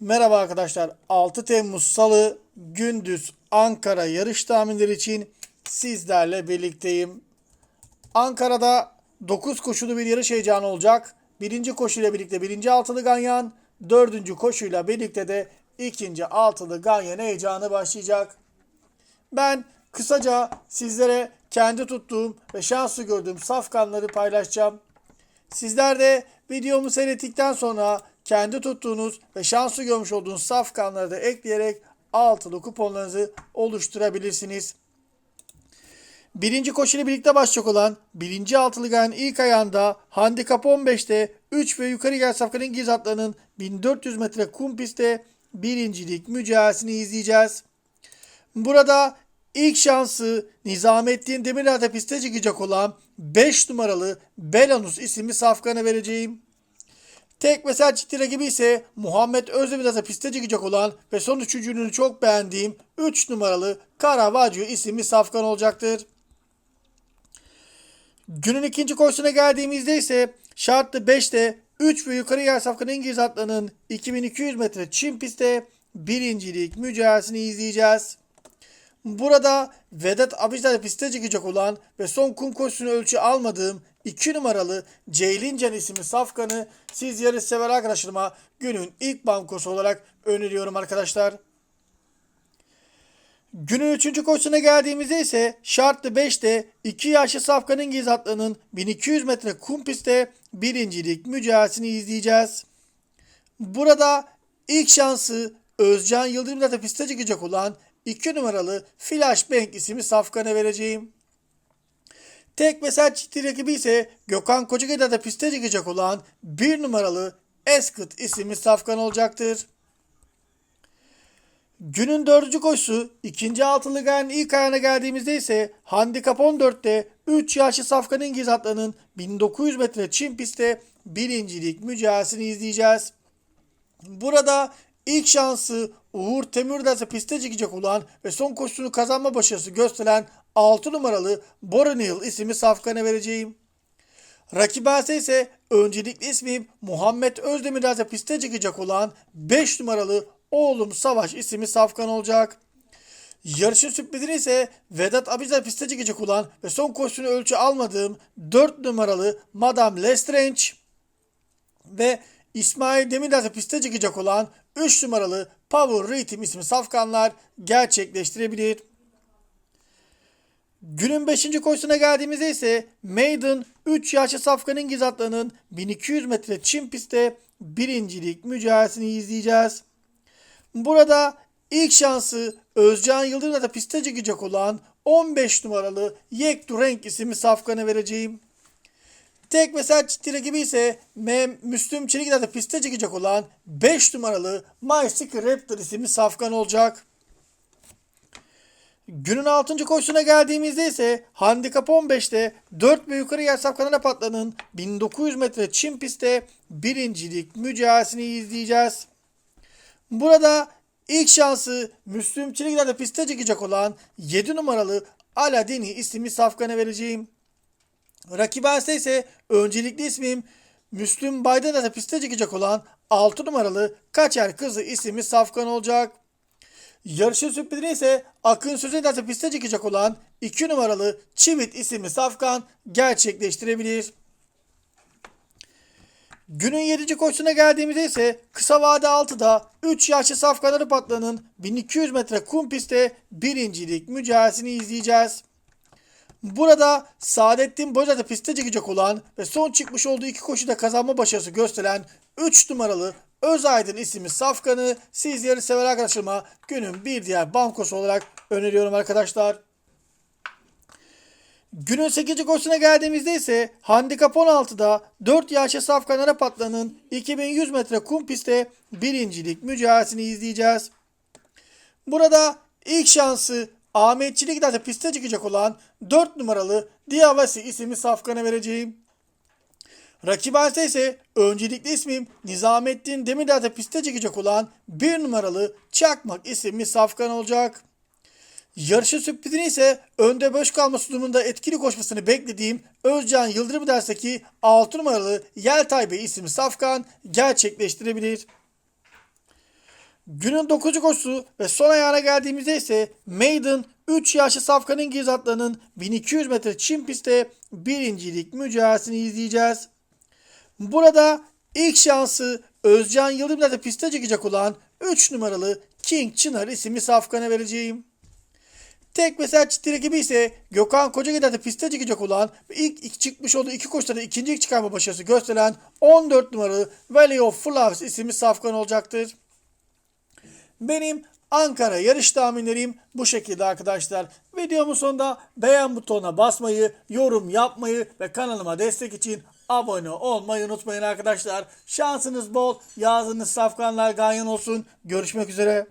Merhaba arkadaşlar. 6 Temmuz Salı gündüz Ankara yarış tahminleri için sizlerle birlikteyim. Ankara'da 9 koşulu bir yarış heyecanı olacak. Birinci koşuyla birlikte birinci altılı ganyan, dördüncü koşuyla birlikte de ikinci altılı ganyan heyecanı başlayacak. Ben kısaca sizlere kendi tuttuğum ve şanslı gördüğüm safkanları paylaşacağım. Sizler de videomu seyrettikten sonra kendi tuttuğunuz ve şanslı görmüş olduğunuz safkanları da ekleyerek altılı kuponlarınızı oluşturabilirsiniz. Birinci koşuyla birlikte başlayacak olan birinci altılı ganın ilk ayağında handikap 15'te 3 ve yukarı gel safkanın İngiliz atlarının 1400 metre kum pistte birincilik mücadelesini izleyeceğiz. Burada ilk şansı Nizamettin Demirel'de piste çıkacak olan 5 numaralı Belanus isimli safkana vereceğim. Tek mesela ciddi rakibi ise Muhammed Özdemir'de piste çıkacak olan ve son üçüncünü çok beğendiğim 3 numaralı Caravaggio isimli safkan olacaktır. Günün ikinci koşusuna geldiğimizde ise şartlı 5'te 3 ve yukarı yer safkanın İngiliz atlarının 2200 metre çim pistte birincilik mücadelesini izleyeceğiz. Burada Vedat Abicdar piste çıkacak olan ve son kum koşusunu ölçü almadığım 2 numaralı Ceylincan isimli safkanı siz yarış sever arkadaşlarıma günün ilk bankosu olarak öneriyorum arkadaşlar. Günün 3. koşusuna geldiğimizde ise şartlı 5'te 2 yaşlı Safkan İngiliz atlarının 1200 metre kum pistte birincilik mücadelesini izleyeceğiz. Burada ilk şansı Özcan Yıldırım'da da piste çıkacak olan 2 numaralı Flash Bank isimli Safkan'a vereceğim. Tek mesela ciddi rakibi ise Gökhan Kocagay'da da piste çıkacak olan 1 numaralı Eskıt isimli Safkan olacaktır. Günün dördüncü koşusu ikinci altılı gayenin ilk ayağına geldiğimizde ise handikap 14'te 3 yaşlı Safkan İngiliz atlarının 1900 metre çim pistte birincilik mücadelesini izleyeceğiz. Burada ilk şansı Uğur Temür'de piste çıkacak olan ve son koşusunu kazanma başarısı gösteren 6 numaralı Boranil isimli Safkan'a vereceğim. Rakibası ise öncelikli ismim Muhammed Özdemir'de piste çıkacak olan 5 numaralı Oğlum Savaş isimli safkan olacak. Yarışın sürprizini ise Vedat Abizar piste çıkacak olan ve son koşusunu ölçü almadığım 4 numaralı Madame Lestrange ve İsmail Demirtaş'la piste çıkacak olan 3 numaralı Power Rhythm isimli safkanlar gerçekleştirebilir. Günün 5. koşusuna geldiğimizde ise Maiden 3 yaşlı Safkan İngiliz atlarının 1200 metre çim pistte birincilik mücadelesini izleyeceğiz. Burada ilk şansı Özcan Yıldırım'la da piste çıkacak olan 15 numaralı Yektu Renk isimli Safkan'a vereceğim. Tek mesela ciddi rakibi ise Mem Müslüm Çelik'le de piste çıkacak olan 5 numaralı My Secret Raptor isimli Safkan olacak. Günün 6. koşusuna geldiğimizde ise handikap 15'te 4 ve yukarı yer safkanına patlanın 1900 metre çim pistte birincilik mücadelesini izleyeceğiz. Burada ilk şansı Müslüm Çelikler'de piste çıkacak olan 7 numaralı Aladini isimli safkana vereceğim. Rakibense ise öncelikli ismim Müslüm Baydan'a da piste çıkacak olan 6 numaralı Kaçer Kızı isimli safkan olacak. Yarışın sürprizini ise Akın Sözen'de de piste çıkacak olan 2 numaralı Çivit isimli safkan gerçekleştirebilir. Günün 7. koşusuna geldiğimizde ise kısa vade 6'da 3 yaşlı safkanları patlanın 1200 metre kum pistte birincilik mücadelesini izleyeceğiz. Burada Saadettin Boya'da piste çıkacak olan ve son çıkmış olduğu iki koşuda kazanma başarısı gösteren 3 numaralı Özaydın isimli safkanı sizleri sever arkadaşlarıma günün bir diğer bankosu olarak öneriyorum arkadaşlar. Günün 8. koşusuna geldiğimizde ise handikap 16'da 4 yaşlı Safkan Patlan'ın 2100 metre kum pistte birincilik mücadelesini izleyeceğiz. Burada ilk şansı Ahmetçilik de piste çıkacak olan 4 numaralı Diavasi isimli Safkan'a vereceğim. Rakibanse ise öncelikli ismim Nizamettin Demirler'de piste çıkacak olan 1 numaralı Çakmak isimli Safkan olacak. Yarışın sürprizini ise önde boş kalması durumunda etkili koşmasını beklediğim Özcan Yıldırım dersteki 6 numaralı Yeltay Bey isimli Safkan gerçekleştirebilir. Günün 9. koşusu ve son ayağına geldiğimizde ise Maiden 3 yaşlı Safkan İngiliz atlarının 1200 metre çim pistte birincilik mücadelesini izleyeceğiz. Burada ilk şansı Özcan Yıldırım'da piste çıkacak olan 3 numaralı King Çınar isimli Safkan'a vereceğim. Tek mesela çift rakibi ise Gökhan Kocagil'de piste çıkacak olan ve ilk iki çıkmış olduğu iki koşuda da ikinci çıkarma başarısı gösteren 14 numaralı Valley of Flowers isimli safkan olacaktır. Benim Ankara yarış tahminlerim bu şekilde arkadaşlar. Videomun sonunda beğen butonuna basmayı, yorum yapmayı ve kanalıma destek için abone olmayı unutmayın arkadaşlar. Şansınız bol, yazınız safkanlar ganyan olsun. Görüşmek üzere.